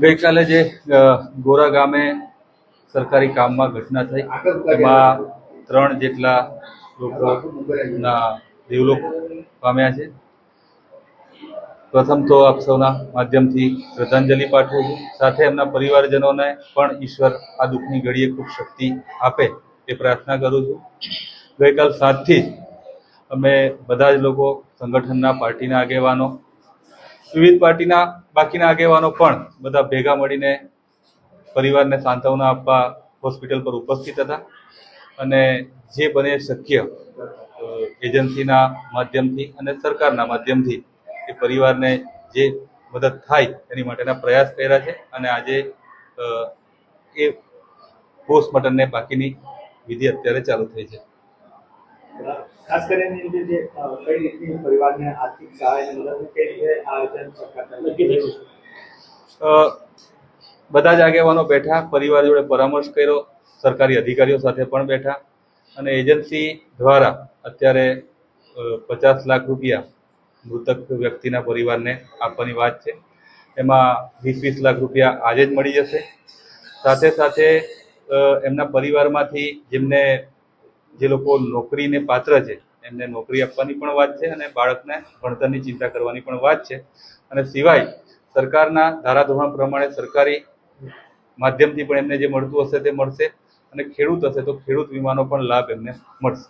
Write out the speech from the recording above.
ગઈકાલે જે ગોરા ગામે સરકારી કામમાં ઘટના થઈ, એમાં ત્રણ જેટલા લોકોના દેવલોક પામ્યા છે. પ્રથમ તો આપ સૌના માધ્યમથી શ્રદ્ધાંજલિ પાઠવું છું. સાથે એમના પરિવારજનોને પણ ઈશ્વર આ દુઃખની ઘડીએ ખૂબ શક્તિ આપે એ પ્રાર્થના કરું છું. ગઈકાલ સાંજથી જ અમે બધા જ લોકો સંગઠનના પાર્ટીના આગેવાનો વિવિધ પાર્ટીના બાકીના આગેવાનો પણ બધા ભેગા મળીને પરિવારને સાંત્વના આપવા હોસ્પિટલ પર ઉપસ્થિત હતા. અને જે બને શક્ય એજન્સીના માધ્યમથી અને સરકારના માધ્યમથી એ પરિવારને જે મદદ થાય એની માટેના પ્રયાસ કર્યા છે અને આજે એ પોસ્ટમોર્ટમને બાકીની વિધિ અત્યારે ચાલુ થઈ છે. ખાસ કરીને જે કઈ રીતની પરિવારને આર્થિક સહાય મદદ કઈ રીતે આયોજન સરકાર બધા જ આગેવાનો બેઠા પરિવાર જોડે પરામર્શ કર્યો સરકારી અધિકારીઓ સાથે પણ બેઠા અને એજન્સી દ્વારા અત્યારે પચાસ લાખ રૂપિયા મૃતક વ્યક્તિના પરિવારને આપવાની વાત છે. એમાં વીસ વીસ લાખ રૂપિયા આજે જ મળી જશે. સાથે સાથે એમના પરિવારમાંથી જેમને જે લોકો નોકરીને પાત્ર છે, એમને નોકરી આપવાની પણ વાત છે અને બાળકને ભણતરની ચિંતા કરવાની પણ વાત છે. અને સિવાય સરકારના ધારાધોરણ પ્રમાણે સરકારી માધ્યમથી પણ એમને જે મળતું હશે તે મળશે અને ખેડૂત હશે તો ખેડૂત વીમાનો પણ લાભ એમને મળશે.